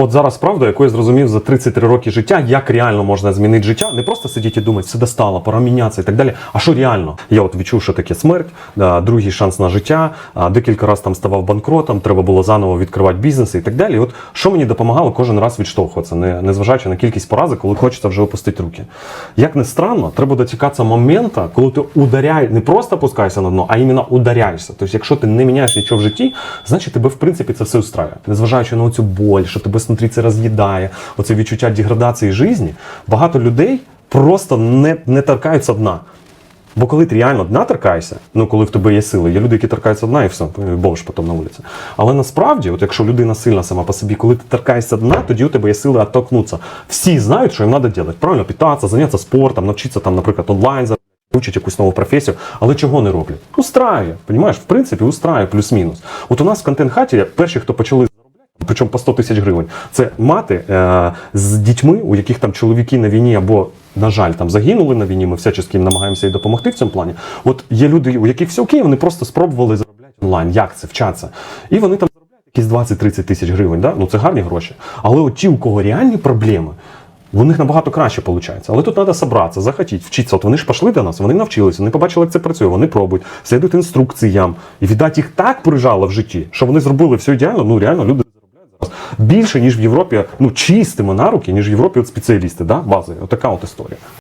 От зараз правда, яку я зрозумів за 33 роки життя, як реально можна змінити життя, не просто сидіти і думати, все достало, пора мінятися і так далі. А що реально? Я от відчув, що таке смерть, другий шанс на життя, декілька разів там ставав банкротом, треба було заново відкривати бізнеси і так далі. І от що мені допомагало кожен раз відштовхуватися, не, незважаючи на кількість поразок, коли хочеться вже опустити руки. Як не странно, треба дочекатися моменту, коли ти ударяй, не просто опускаєшся на дно, а іменно ударяєшся. Тобто, якщо ти не міняєш нічого в житті, значить тебе в принципі це все устраює. Незважаючи на цю боль, що тебе внутрі це роз'їдає, оце відчуття деградації житті, багато людей просто не, не торкаються дна. Бо коли ти реально дна торкаєшся, ну коли в тебе є сили, є люди, які торкаються дна і все, бомж потім на вулиці. Але насправді, от якщо людина сильна сама по собі, коли ти торкаєшся дна, тоді у тебе є сили оттолкнутися. Всі знають, що їм треба робити. Правильно питатися, зайнятися спортом, навчитися там, наприклад, онлайн Учить якусь нову професію, але чого не роблять? Устраює, понімаєш? В принципі, устраює плюс-мінус. От у нас в контент-хаті перші, хто почали причому по 100 тисяч гривень, це мати е, з дітьми, у яких там чоловіки на війні або, на жаль, там загинули на війні. Ми всячески намагаємося і допомогти в цьому плані. От є люди, у яких все окей, вони просто спробували заробляти онлайн. Як це вчаться? І вони там заробляють якісь 20-30 тисяч гривень. Да? Ну це гарні гроші. Але от ті, у кого реальні проблеми. У них набагато краще виходить. Але тут треба зібратися, захотіти, вчитися. От вони ж пішли до нас, вони навчилися, вони побачили, як це працює, вони пробують, слідують інструкціям. І віддать їх так прижало в житті, що вони зробили все ідеально. Ну реально люди більше, ніж в Європі, ну чистимо на руки, ніж в Європі от спеціалісти, да, бази. Отака от історія.